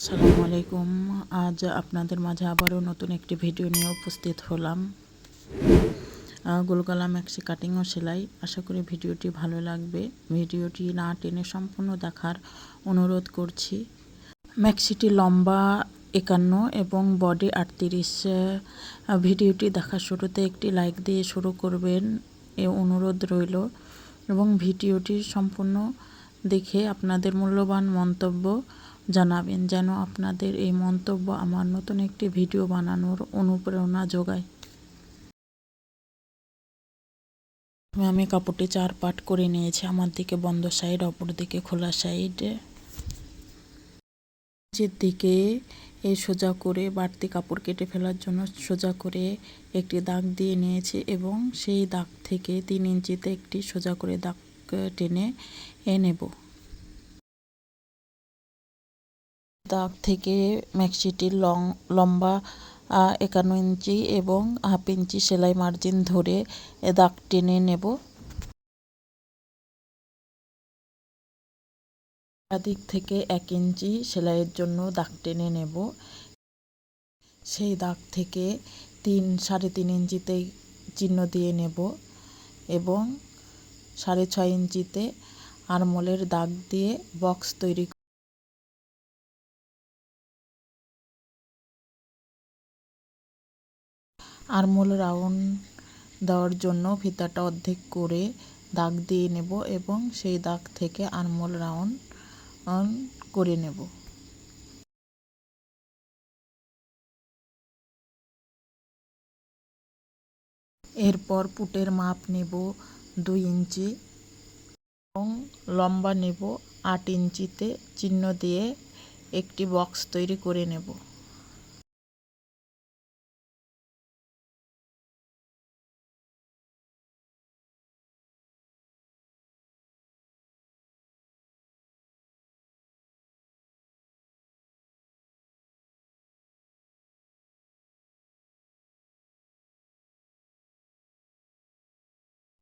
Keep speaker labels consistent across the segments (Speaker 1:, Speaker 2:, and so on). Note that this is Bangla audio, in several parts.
Speaker 1: আসসালামু আলাইকুম। আজ আপনাদের মাঝে আবারও নতুন একটি ভিডিও নিয়ে উপস্থিত হলাম। গোলগলা ম্যাক্সি কাটিং ও সেলাই। আশা করি ভিডিওটি ভালো লাগবে। ভিডিওটি না টেনে সম্পূর্ণ দেখার অনুরোধ করছি। ম্যাক্সিটি লম্বা একান্ন এবং বডি আটত্রিশ ভিডিওটি দেখার শুরুতে একটি লাইক দিয়ে শুরু করবেন। এ অনুরোধ রইল এবং ভিডিওটি সম্পূর্ণ দেখে আপনাদের মূল্যবান মন্তব্য জানাবেন যেন আপনাদের এই মন্তব্য আমার নতুন একটি ভিডিও বানানোর অনুপ্রেরণা যোগায়। আমি কাপড়টি চার পাট করে নিয়েছি, আমার দিকে বন্ধ সাইড, অপর দিকে খোলা সাইড। নিচের দিকে এই সোজা করে বাড়তি কাপড় কেটে ফেলার জন্য সোজা করে একটি দাগ দিয়ে নিয়েছি এবং সেই দাগ থেকে তিন ইঞ্চিতে একটি সোজা করে দাগ টেনে এ নেব। দাগ থেকে ম্যাক্সিটির লং, লম্বা একান্ন ইঞ্চি এবং হাফ ইঞ্চি সেলাই মার্জিন ধরে দাগ টেনে নেব। দিক থেকে এক ইঞ্চি সেলাইয়ের জন্য দাগ টেনে নেব। সেই দাগ থেকে তিন, সাড়ে তিন ইঞ্চিতে চিহ্ন দিয়ে নেব এবং সাড়ে ছয় ইঞ্চিতে আরমোলের দাগ দিয়ে বক্স তৈরি আরমোল রাউন্ড দেওয়ার জন্য ফিতাটা অর্ধেক করে দাগ দিয়ে নেব এবং সেই দাগ থেকে আরমোল রাউন্ড করে নেব। এরপর পুটের মাপ নেব দুই ইঞ্চি এবং লম্বা নেব আট ইঞ্চিতে। চিহ্ন দিয়ে একটি বক্স তৈরি করে নেব।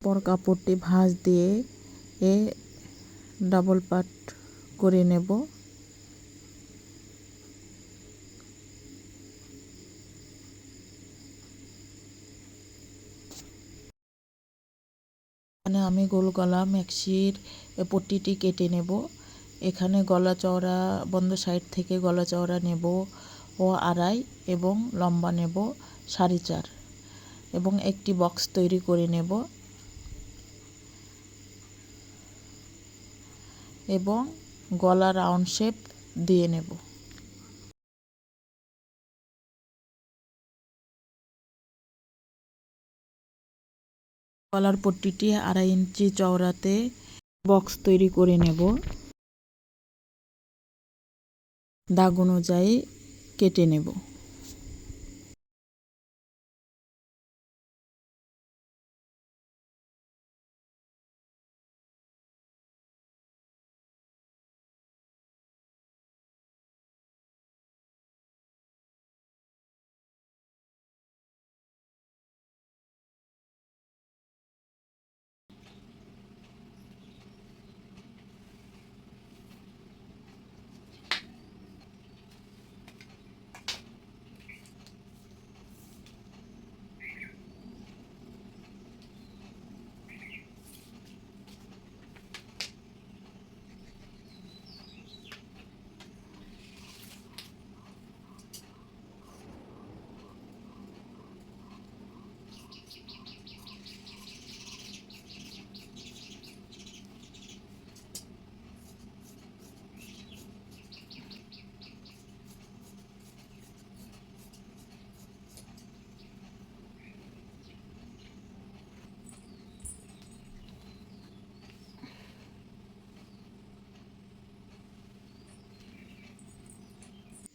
Speaker 1: পর কাপড়টি ভাঁজ দিয়ে এ ডাবল পাট করে নেব। এখানে আমি গোল গলা ম্যাক্সির পট্টিটি কেটে নেব। এখানে গলা চওড়া, বন্ধ সাইড থেকে গলা চওড়া নেব ও আড়াই এবং লম্বা নেব সাড়ে চার এবং একটি বক্স তৈরি করে নেব। এবং গলা রাউন্ড শেপ দিয়ে নেব। গলার পট্টিটি আড়াই ইঞ্চি চওড়াতে বক্স তৈরি করে নেব। দাগ অনুযায়ী কেটে নেব।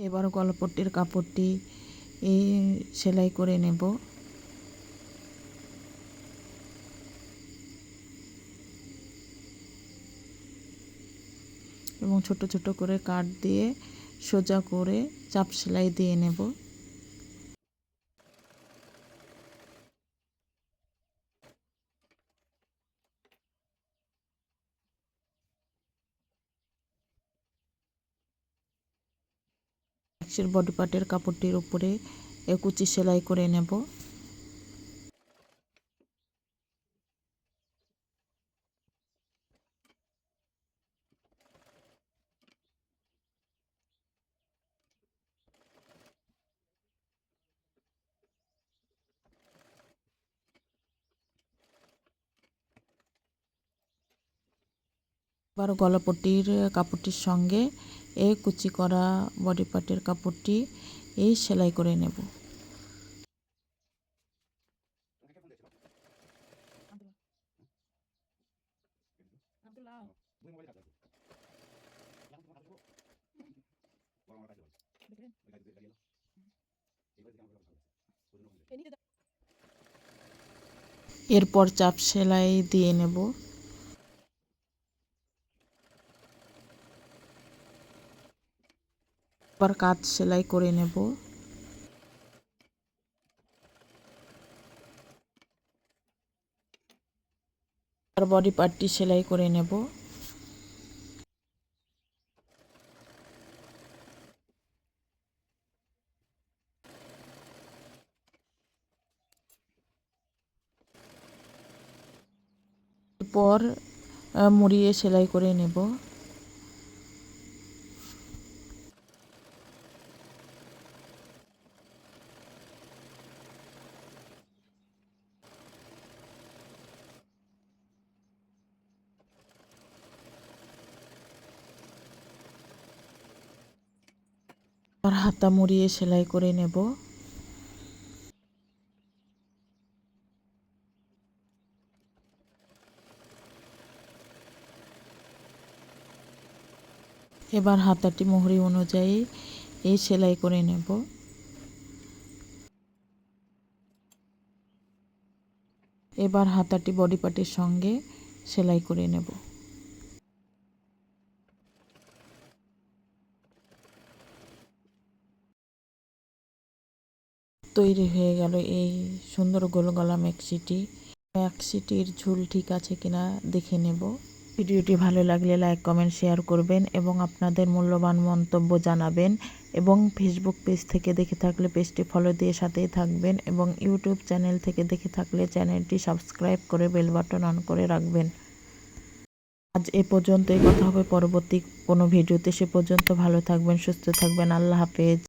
Speaker 1: এবার গলপট্টির কাপড়টি এই সেলাই করে নেব। এবং ছোট ছোট করে কাট দিয়ে সোজা করে চাপ সেলাই দিয়ে নেব ম্যাক্সির বডি পার্টের কাপড়টির উপরে কুচি সেলাই করে নেব। এবার গলাপট্টির কাপড়টির সঙ্গে এ কুচি করা বডি পার্টের কাপড়টি এই সেলাই করে নেব। এরপর চাপ সেলাই দিয়ে নেব। এবার কাজ সেলাই করে নেব। আর বডি পার্টটি সেলাই করে নেব। আহ, মুড়িয়ে সেলাই করে নেব। আর হাতা মুড়িয়ে সেলাই করে নেব। এবার হাতাটি মোহরি অনুযায়ী এই সেলাই করে নেব। এবার হাতাটি বডি পার্টের সঙ্গে সেলাই করে নেব। তৈরি হয়ে গেল এই সুন্দর গোলগলা ম্যাক্সিটি ম্যাক্সিটির ঝুল ঠিক আছে কিনা দেখে নেব। ভিডিওটি ভালো লাগলে লাইক, কমেন্ট, শেয়ার করবেন এবং আপনাদের মূল্যবান মন্তব্য জানাবেন এবং ফেসবুক পেজ থেকে দেখে থাকলে পেজটি ফলো দিয়ে সাথেই থাকবেন এবং ইউটিউব চ্যানেল থেকে দেখে থাকলে চ্যানেলটি সাবস্ক্রাইব করে বেল বাটন অন করে রাখবেন। আজ এ পর্যন্ত পর্যন্তই, কথা হবে পরবর্তী কোনো ভিডিওতে। সে পর্যন্ত ভালো থাকবেন, সুস্থ থাকবেন। আল্লাহ হাফেজ।